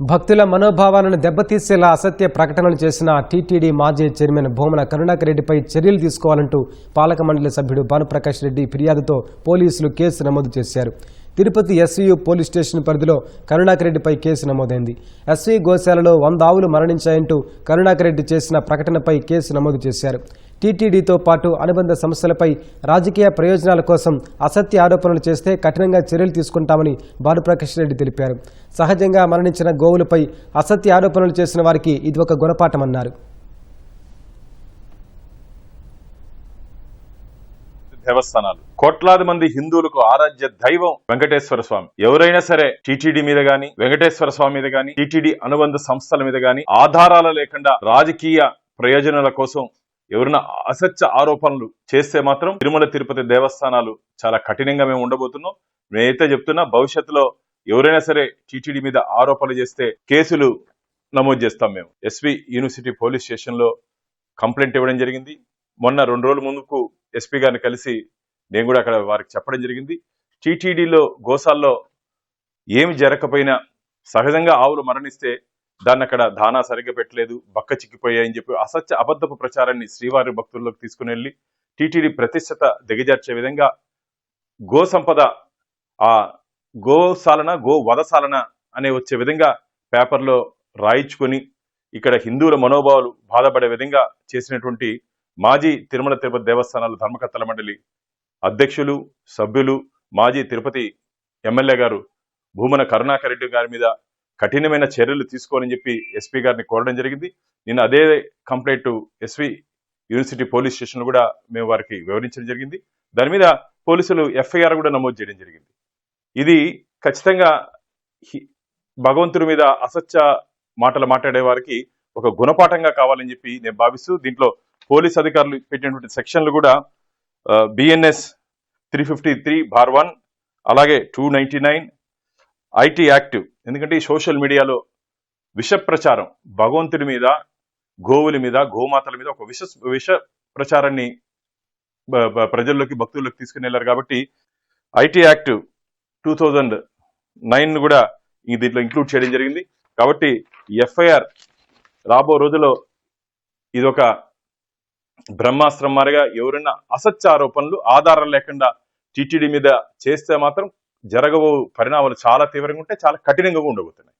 భక్తుల మనోభావాలను దెబ్బతీసేలా అసత్య ప్రకటనలు చేసిన టీటీడీ మాజీ చైర్మన్ భూమన కరుణాకర్ రెడ్డిపై చర్యలు తీసుకోవాలంటూ పాలక మండలి సభ్యుడు భానుప్రకాష్ రెడ్డి ఫిర్యాదుతో పోలీసులు కేసు నమోదు చేశారు. తిరుపతి ఎస్వీయు పోలీస్ స్టేషన్ పరిధిలో కరుణాకరెడ్డిపై కేసు నమోదైంది. ఎస్వీ గోశాలలో వంద ఆవులు మరణించాయంటూ కరుణాకరెడ్డి చేసిన ప్రకటనపై కేసు నమోదు చేశారు. టీటీడీతో పాటు అనుబంధ సంస్థలపై రాజకీయ ప్రయోజనాల కోసం అసత్య ఆరోపణలు చేస్తే కఠినంగా చర్యలు తీసుకుంటామని భానుప్రకాష్ రెడ్డి తెలిపారు. సహజంగా మరణించిన గోవులపై అసత్య ఆరోపణలు చేసిన వారికి ఇది ఒక గుణపాఠమన్నారు. దేవస్థానాలు. కోట్లాది మంది హిందువులకు ఆరాధ్య దైవం వెంకటేశ్వర స్వామి. ఎవరైనా సరే టీటీడీ మీద గాని వెంకటేశ్వర స్వామి మీద గాని టీటీడీ అనుబంధ సంస్థల మీద గాని ఆధారాలు లేకుండా రాజకీయ ప్రయోజనాల కోసం ఎవరైనా అసత్య ఆరోపణలు చేస్తే మాత్రం తిరుమల తిరుపతి దేవస్థానాలు చాలా కఠినంగా మేము ఉండబోతున్నాం. నేనైతే చెప్తున్నా భవిష్యత్తులో ఎవరైనా సరే టీటీడీ మీద ఆరోపణలు చేస్తే కేసులు నమోదు చేస్తాం మేము. ఎస్వి యూనివర్సిటీ పోలీస్ స్టేషన్లో కంప్లైంట్ ఇవ్వడం జరిగింది. మొన్న రెండు రోజుల ముందుకు ఎస్పీ గారిని కలిసి నేను కూడా అక్కడ వారికి చెప్పడం జరిగింది. టీటీడీలో గోసాల్లో ఏమి జరగకపోయినా సహజంగా ఆవులు మరణిస్తే దాన్ని అక్కడ దానా సరిగ్గా పెట్టలేదు బక్క చిక్కిపోయాయని చెప్పి అసత్య అబద్ధపు ప్రచారాన్ని శ్రీవారి భక్తుల్లోకి తీసుకుని వెళ్ళి టీటీడీ ప్రతిష్టత దిగజార్చే విధంగా గో సంపద ఆ గోశాలన గో వధశాలన అనే వచ్చే విధంగా పేపర్లో రాయించుకొని ఇక్కడ హిందువుల మనోభావాలు బాధపడే విధంగా చేసినటువంటి మాజీ తిరుమల తిరుపతి దేవస్థానాల ధర్మకర్తల మండలి అధ్యక్షులు సభ్యులు మాజీ తిరుపతి ఎమ్మెల్యే గారు భూమన కరుణాకర్ రెడ్డి గారి మీద కఠినమైన చర్యలు తీసుకోవాలని చెప్పి ఎస్పీ గారిని కోరడం జరిగింది. నేను అదే complaint SV university police station కూడా మేము వారికి వివరించడం జరిగింది. దాని మీద పోలీసులు ఎఫ్ఐఆర్ కూడా నమోదు చేయడం జరిగింది. ఇది ఖచ్చితంగా భగవంతుడి మీద అసత్య మాటలు మాట్లాడే వారికి ఒక గుణపాఠంగా కావాలని చెప్పి నేను భావిస్తూ దీంట్లో పోలీస్ అధికారులు పెట్టినటువంటి సెక్షన్లు కూడా BNS three fifty three bar one అలాగే two ninety nine IT active ఎందుకంటే ఈ సోషల్ మీడియాలో విష ప్రచారం భగవంతుడి మీద గోవుల మీద గోమాతల మీద ఒక విష విష ప్రచారాన్ని ప్రజల్లోకి భక్తుల్లోకి తీసుకుని వెళ్ళారు కాబట్టి IT act two thousand nine కూడా దీంట్లో ఇంక్లూడ్ చేయడం జరిగింది. కాబట్టి ఎఫ్ఐఆర్ రాబో రోజుల్లో ఇదొక బ్రహ్మాస్త్రం మారిగా ఎవరైనా అసత్య ఆరోపణలు ఆధారం లేకుండా టీటీడీ మీద చేస్తే మాత్రం జరగబో పరిణామాలు చాలా తీవ్రంగా ఉంటే చాలా కఠినంగా ఉండబోతున్నాయి.